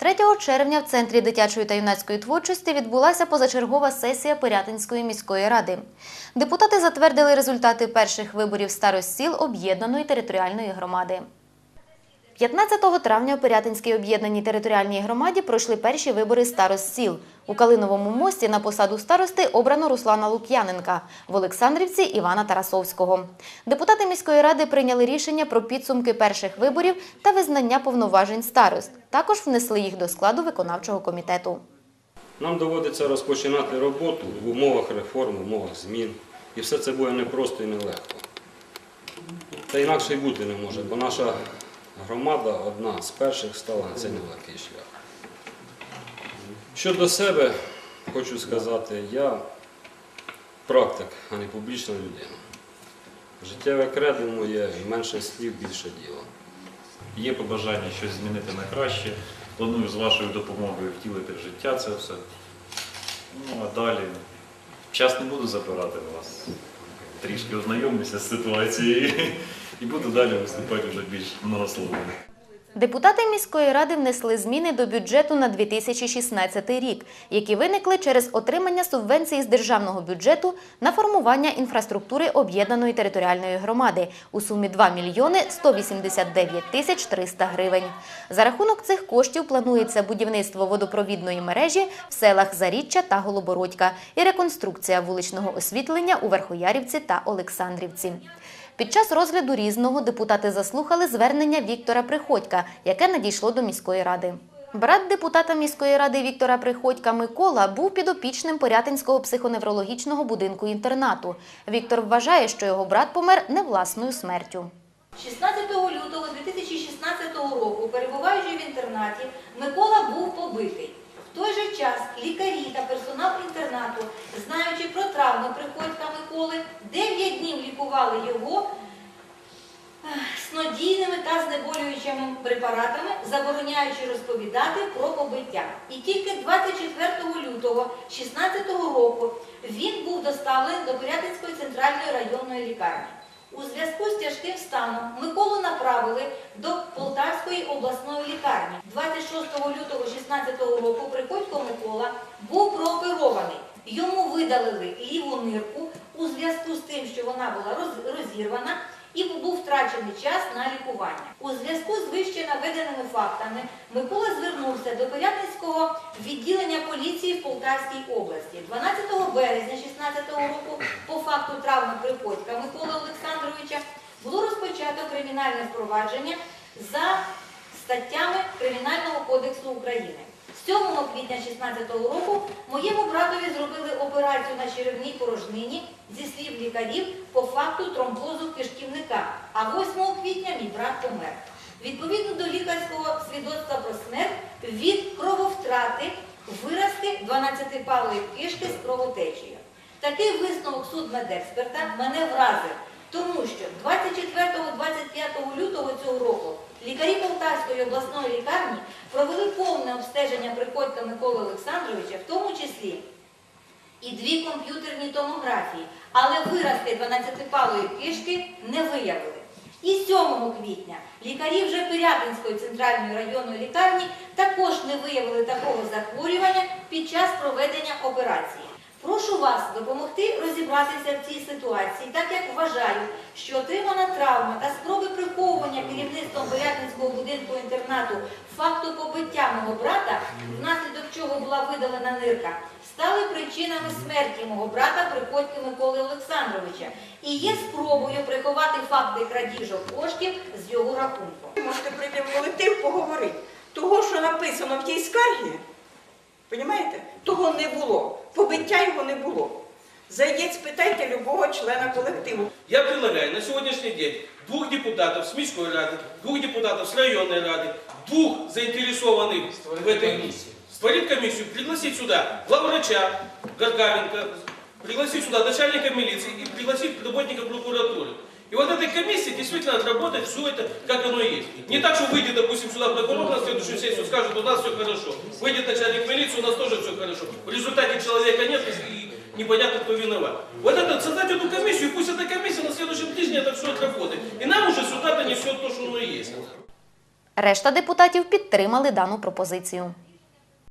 3 червня в Центрі дитячої та юнацької творчості відбулася позачергова сесія Пирятинської міської ради. Депутати затвердили результати перших виборів старост сіл об'єднаної територіальної громади. 15 травня у Пирятинській об'єднаній територіальній громаді пройшли перші вибори старост сіл. У Калиновому мості на посаду старости обрано Руслана Лук'яненка, в Олександрівці Івана Тарасовського. Депутати міської ради прийняли рішення про підсумки перших виборів та визнання повноважень старост. Також внесли їх до складу виконавчого комітету. Нам доводиться розпочинати роботу в умовах реформ, в умовах змін. І все це буде непросто і нелегко. Та інакше й бути не може, бо наша громада одна з перших стала на цей нелегкий шлях. Щодо себе, хочу сказати, я практик, а не публічна людина. Життєве кредо моє менше слів, більше діла. Є побажання щось змінити на краще. Планую з вашою допомогою втілити в життя це все. Ну а далі час не буду забирати вас. Трішки ознайомлюся з ситуацією і буду далі виступати вже більш многословно. Депутати міської ради внесли зміни до бюджету на 2016 рік, які виникли через отримання субвенції з державного бюджету на формування інфраструктури об'єднаної територіальної громади у сумі 2 мільйони 189 тисяч 300 гривень. За рахунок цих коштів планується будівництво водопровідної мережі в селах Заріччя та Голобородька і реконструкція вуличного освітлення у Верхоярівці та Олександрівці. Під час розгляду різного депутати заслухали звернення Віктора Приходька, яке надійшло до міської ради. Брат депутата міської ради Віктора Приходька Микола був підопічним Порятинського психоневрологічного будинку інтернату. Віктор вважає, що його брат помер не власною смертю. 16 лютого 2016 року, перебуваючи в інтернаті, Микола був побитий. В той же час лікарі та персонал інтернату, знаючи про травми приходька Миколи, 9 днів лікували його снодійними та знеболюючими препаратами, забороняючи розповідати про побиття. І тільки 24 лютого 2016 року він був доставлений до Порятинської центральної районної лікарні. У зв'язку з тяжким станом Миколу направили до Полтавської обласної лікарні. 26 лютого 2016 року Приходько Микола був прооперований. Йому видалили ліву нирку у зв'язку з тим, що вона була розірвана і був втрачений час на лікування. У зв'язку з вище наведеними фактами Микола звернувся до Порятинського відділення поліції в Полтавській області. 12 березня 2016 року по факту травми Приходька Миколи Олександровича було розпочато кримінальне впровадження за статтями Кримінального кодексу України. 7 квітня 2016 року моєму братові зробили операцію на черевній порожнині зі слів лікарів по факту тромбозу кишківника, а 8 квітня мій брат помер. Відповідно до лікарського свідоцтва про смерть від крововтрати виразки 12-палої кишки з кровотечею. Такий висновок судмедексперта мене вразив, тому що 24-25 лютого цього року лікарі Полтавської обласної лікарні провели повне обстеження приходька Миколи Олександровича, в тому числі і дві комп'ютерні томографії, але виразки 12-палої кишки не виявили. І 7 квітня лікарі вже Пирятинської центральної районної лікарні також не виявили такого захворювання під час проведення операції. Прошу вас допомогти розібратися в цій ситуації, так як вважаю, що отримана травма та спроби приховування керівництвом Пирятинського будинку інтернату факту побиття мого брата, внаслідок чого була видалена нирка, стали причинами смерті мого брата Приходьки Миколи Олександровича і є спробою приховати факти крадіжок коштів з його рахунку. Ви можете прийти в колектив поговорити. Того, що написано в тій скаргі, розумієте, того не було Побиття його не було. Зайдіть, спитайте любого члена колективу. Я предлагаю на сегодняшний день двух депутатов с Мирской Рады, двух депутатов с районной Рады, двух заинтересованных в этой комиссии. Створить комиссию, пригласить сюда главврача Гаргаменко, пригласить сюда начальника милиции и пригласить работника прокуратуры. И вот этой комиссии действительно отработать все это, как оно и есть. Не так, что выйдет, допустим, сюда прокурор на следующую сессию, скажет, у нас все хорошо. Выйдет начальник милиции, у нас тоже все хорошо. В результате человека нет и непонятно, кто виноват. Вот это, создать эту комиссию, и пусть эта комиссия на следующем тижне это все отработает. И нам уже сюда донесет то, что оно и есть. Решта депутатів підтримали дану пропозицію.